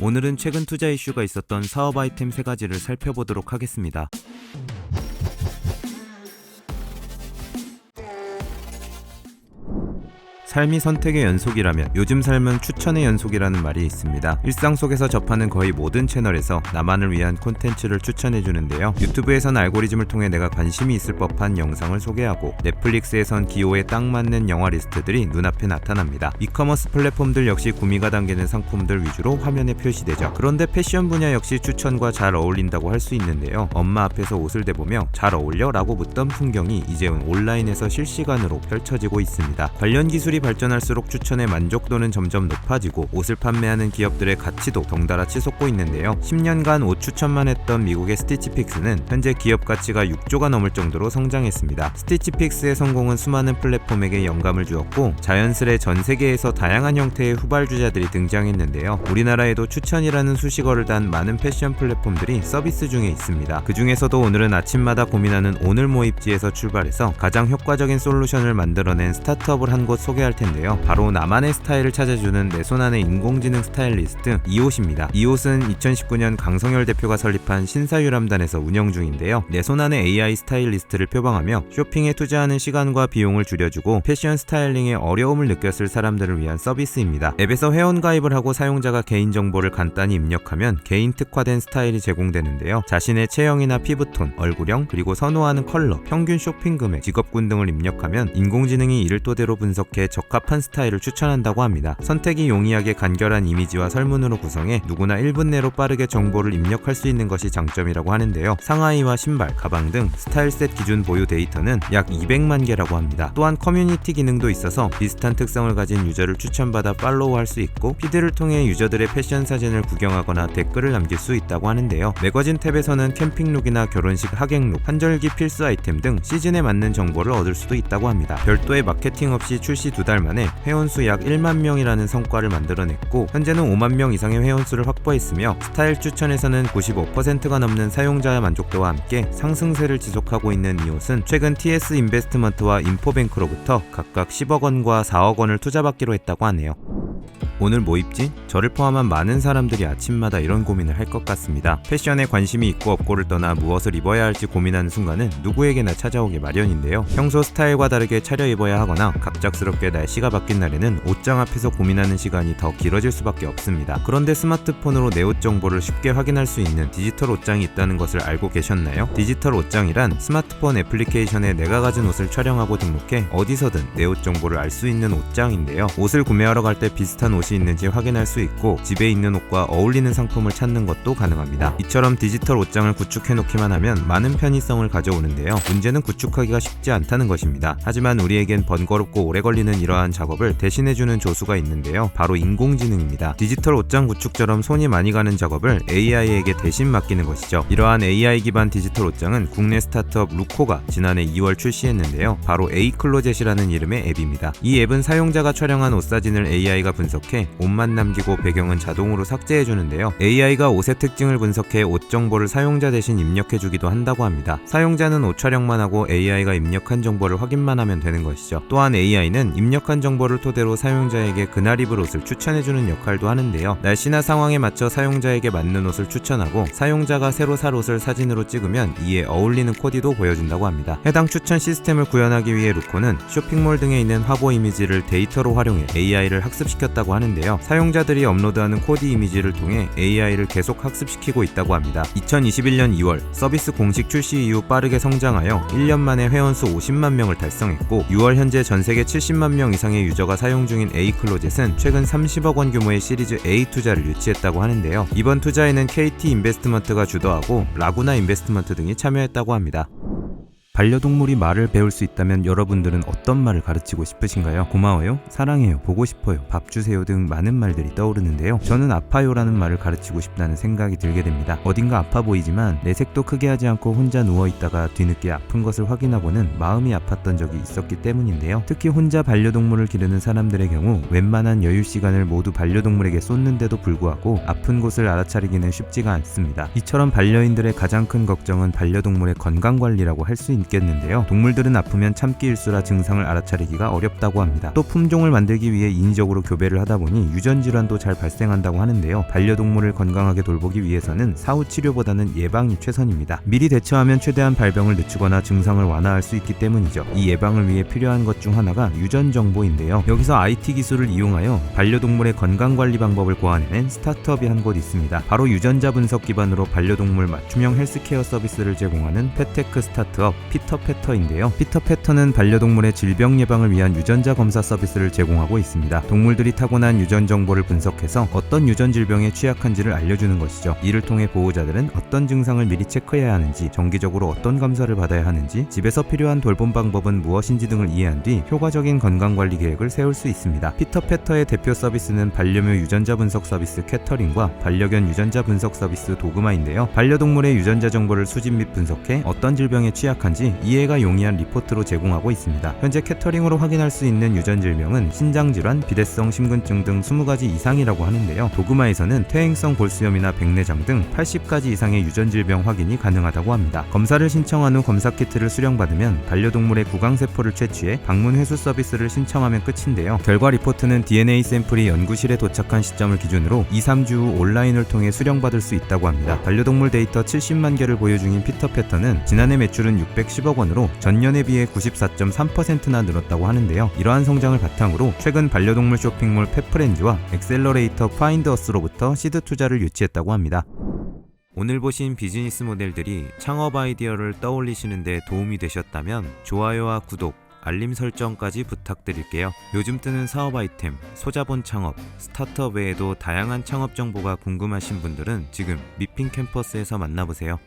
오늘은 최근 투자 이슈가 있었던 사업 아이템 세 가지를 살펴보도록 하겠습니다. 삶이 선택의 연속이라면 요즘 삶은 추천의 연속이라는 말이 있습니다. 일상 속에서 접하는 거의 모든 채널에서 나만을 위한 콘텐츠를 추천해 주는데요. 유튜브에선 알고리즘을 통해 내가 관심이 있을 법한 영상을 소개하고 넷플릭스에선 기호에 딱 맞는 영화 리스트들이 눈앞에 나타납니다. 이커머스 플랫폼들 역시 구미가 당기는 상품들 위주로 화면에 표시되죠. 그런데 패션 분야 역시 추천과 잘 어울린다고 할 수 있는데요. 엄마 앞에서 옷을 대보며 잘 어울려? 라고 묻던 풍경이 이제는 온라인에서 실시간으로 펼쳐지고 있습니다. 관련 기술이 발전할수록 추천의 만족도는 점점 높아지고 옷을 판매하는 기업들의 가치도 덩달아 치솟고 있는데요. 10년간 옷 추천만 했던 미국의 스티치픽스는 현재 기업 가치가 6조가 넘을 정도로 성장했습니다. 스티치픽스의 성공은 수많은 플랫폼에게 영감을 주었고 자연스레 전 세계에서 다양한 형태의 후발주자들이 등장했는데요. 우리나라에도 추천이라는 수식어를 단 많은 패션 플랫폼들이 서비스 중에 있습니다. 그 중에서도 오늘은 아침마다 고민하는 오늘 모입지에서 출발해서 가장 효과적인 솔루션을 만들어낸 스타트업을 한 곳 소개할 텐데요. 바로 나만의 스타일을 찾아주는 내 손 안의 인공지능 스타일리스트 이옷입니다. 이옷은 2019년 강성열 대표가 설립한 신사유람단에서 운영 중인데요. 내 손 안의 AI 스타일리스트를 표방하며 쇼핑에 투자하는 시간과 비용을 줄여주고 패션 스타일링에 어려움을 느꼈을 사람들을 위한 서비스입니다. 앱에서 회원 가입을 하고 사용자가 개인 정보를 간단히 입력하면 개인 특화된 스타일이 제공되는데요. 자신의 체형이나 피부톤, 얼굴형, 그리고 선호하는 컬러, 평균 쇼핑 금액, 직업군 등을 입력하면 인공지능이 이를 토대로 분석해 적 합한 스타일을 추천한다고 합니다. 선택이 용이하게 간결한 이미지와 설문으로 구성해 누구나 1분 내로 빠르게 정보를 입력할 수 있는 것이 장점이라고 하는데요. 상하이와 신발, 가방 등 스타일셋 기준 보유 데이터는 약 200만 개라고 합니다. 또한 커뮤니티 기능도 있어서 비슷한 특성을 가진 유저를 추천받아 팔로우할 수 있고 피드를 통해 유저들의 패션 사진을 구경하거나 댓글을 남길 수 있다고 하는데요. 매거진 탭에서는 캠핑룩이나 결혼식 하객룩, 한절기 필수 아이템 등 시즌에 맞는 정보를 얻을 수도 있다고 합니다. 별도의 마케팅 없이 출시 두달 만에 회원수 약 1만 명이라는 성과를 만들어냈고 현재는 5만 명 이상의 회원수를 확보했으며 스타일 추천에서는 95%가 넘는 사용자 만족도와 함께 상승세를 지속하고 있는 이 옷은 최근 TS 인베스트먼트와 인포뱅크로부터 각각 10억 원과 4억 원을 투자받기로 했다고 하네요. 오늘 뭐 입지? 저를 포함한 많은 사람들이 아침마다 이런 고민을 할 것 같습니다. 패션에 관심이 있고 없고를 떠나 무엇을 입어야 할지 고민하는 순간은 누구에게나 찾아오기 마련인데요. 평소 스타일과 다르게 차려입어야 하거나 갑작스럽게 날씨가 바뀐 날에는 옷장 앞에서 고민하는 시간이 더 길어질 수밖에 없습니다. 그런데 스마트폰으로 내 옷 정보를 쉽게 확인할 수 있는 디지털 옷장이 있다는 것을 알고 계셨나요? 디지털 옷장이란 스마트폰 애플리케이션에 내가 가진 옷을 촬영하고 등록해 어디서든 내 옷 정보를 알 수 있는 옷장인데요. 옷을 구매하러 갈때 비슷한 옷이 있는지 확인할 수 있고 집에 있는 옷과 어울리는 상품을 찾는 것도 가능합니다. 이처럼 디지털 옷장을 구축해 놓기만 하면 많은 편의성을 가져오는데요. 문제는 구축하기가 쉽지 않다는 것입니다. 하지만 우리에겐 번거롭고 오래 걸리는 이러한 작업을 대신해주는 조수가 있는데요. 바로 인공지능입니다. 디지털 옷장 구축처럼 손이 많이 가는 작업을 AI에게 대신 맡기는 것이죠. 이러한 AI 기반 디지털 옷장은 국내 스타트업 루코가 지난해 2월 출시했는데요. 바로 에이클로젯이라는 이름의 앱입니다. 이 앱은 사용자가 촬영한 옷 사진을 AI가 분석해 옷만 남기고 배경은 자동으로 삭제해 주는데요. AI가 옷의 특징을 분석해 옷 정보를 사용자 대신 입력해 주기도 한다고 합니다. 사용자는 옷 촬영만 하고 AI가 입력한 정보를 확인만 하면 되는 것이죠. 또한 AI는 입력한 정보를 토대로 사용자에게 그날 입을 옷을 추천해 주는 역할도 하는데요. 날씨나 상황에 맞춰 사용자에게 맞는 옷을 추천하고 사용자가 새로 살 옷을 사진으로 찍으면 이에 어울리는 코디도 보여준다고 합니다. 해당 추천 시스템을 구현하기 위해 루코는 쇼핑몰 등에 있는 화보 이미지를 데이터로 활용해 AI를 학습시 켰다고 하는데요. 사용자들이 업로드하는 코디 이미지를 통해 AI를 계속 학습시키고 있다고 합니다. 2021년 2월 서비스 공식 출시 이후 빠르게 성장하여 1년 만에 회원수 50만 명을 달성했고 6월 현재 전 세계 70만 명 이상의 유저가 사용 중인 에이클로젯은 최근 30억 원 규모의 시리즈 A 투자를 유치했다고 하는데요. 이번 투자에는 KT 인베스트먼트가 주도하고 라구나 인베스트먼트 등이 참여했다고 합니다. 반려동물이 말을 배울 수 있다면 여러분들은 어떤 말을 가르치고 싶으신가요? 고마워요, 사랑해요, 보고 싶어요, 밥 주세요 등 많은 말들이 떠오르는데요. 저는 아파요라는 말을 가르치고 싶다는 생각이 들게 됩니다. 어딘가 아파 보이지만 내색도 크게 하지 않고 혼자 누워 있다가 뒤늦게 아픈 것을 확인하고는 마음이 아팠던 적이 있었기 때문인데요. 특히 혼자 반려동물을 기르는 사람들의 경우 웬만한 여유 시간을 모두 반려동물에게 쏟는데도 불구하고 아픈 곳을 알아차리기는 쉽지가 않습니다. 이처럼 반려인들의 가장 큰 걱정은 반려동물의 건강 관리라고 할 수 있는 넘겠는데요. 동물들은 아프면 참기 일수라 증상을 알아차리기가 어렵다고 합니다. 또 품종을 만들기 위해 인위적으로 교배를 하다 보니 유전 질환도 잘 발생한다고 하는데요. 반려동물을 건강하게 돌보기 위해서는 사후 치료보다는 예방이 최선입니다. 미리 대처하면 최대한 발병을 늦추거나 증상을 완화할 수 있기 때문이죠. 이 예방을 위해 필요한 것 중 하나가 유전 정보인데요. 여기서 IT 기술을 이용하여 반려동물의 건강 관리 방법을 고안해낸 스타트업이 한 곳 있습니다. 바로 유전자 분석 기반으로 반려동물 맞춤형 헬스케어 서비스를 제공하는 페테크 스타트업 피터페터인데요. 피터페터는 반려동물의 질병 예방을 위한 유전자 검사 서비스를 제공하고 있습니다. 동물들이 타고난 유전 정보를 분석해서 어떤 유전 질병에 취약한지를 알려주는 것이죠. 이를 통해 보호자들은 어떤 증상을 미리 체크해야 하는지, 정기적으로 어떤 검사를 받아야 하는지, 집에서 필요한 돌봄 방법은 무엇인지 등을 이해한 뒤 효과적인 건강 관리 계획을 세울 수 있습니다. 피터페터의 대표 서비스는 반려묘 유전자 분석 서비스 캐터링과 반려견 유전자 분석 서비스 도그마인데요. 반려동물의 유전자 정보를 수집 및 분석해 어떤 질병에 취약한지 이해가 용이한 리포트로 제공하고 있습니다. 현재 캐터링으로 확인할 수 있는 유전 질병은 신장 질환, 비대성 심근증 등 20가지 이상이라고 하는데요. 도그마에서는 퇴행성 볼수염이나 백내장 등 80가지 이상의 유전 질병 확인이 가능하다고 합니다. 검사를 신청한 후 검사 키트를 수령받으면 반려동물의 구강 세포를 채취해 방문 회수 서비스를 신청하면 끝인데요. 결과 리포트는 DNA 샘플이 연구실에 도착한 시점을 기준으로 2, 3주 후 온라인을 통해 수령받을 수 있다고 합니다. 반려동물 데이터 70만 개를 보유 중인 피터 패턴은 지난해 매출은 610억 원으로 전년에 비해 94.3%나 늘었다고 하는데요. 이러한 성장을 바탕으로 최근 반려동물 쇼핑몰 펫프렌즈와 엑셀러레이터 파인드어스로부터 시드 투자를 유치했다고 합니다. 오늘 보신 비즈니스 모델들이 창업 아이디어를 떠올리시는데 도움이 되셨다면 좋아요와 구독, 알림 설정까지 부탁드릴게요. 요즘 뜨는 사업 아이템, 소자본 창업, 스타트업 외에도 다양한 창업 정보가 궁금하신 분들은 지금 미핑 캠퍼스에서 만나보세요.